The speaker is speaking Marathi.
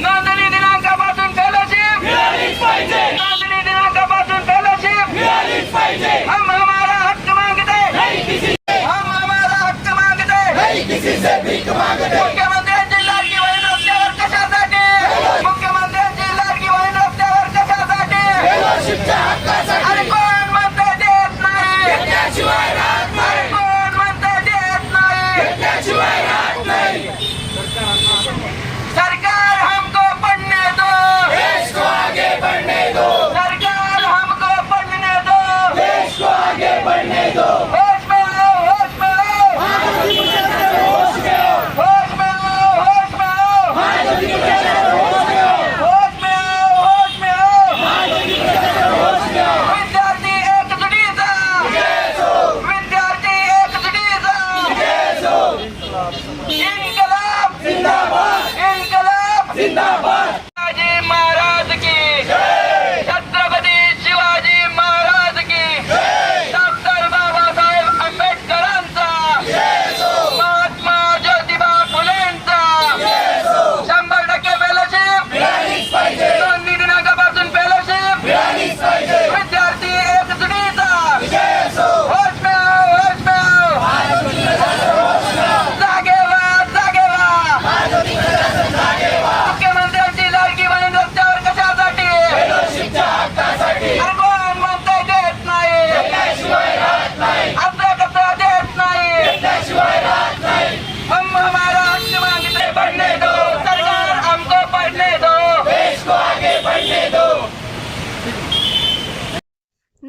नोंदणी दिनांकापासून फेलोशिप नोंदणी दिनांकापासून फेलोशिप हम हमारा हक्क मांगते. हम हमारा हक्क मांगते.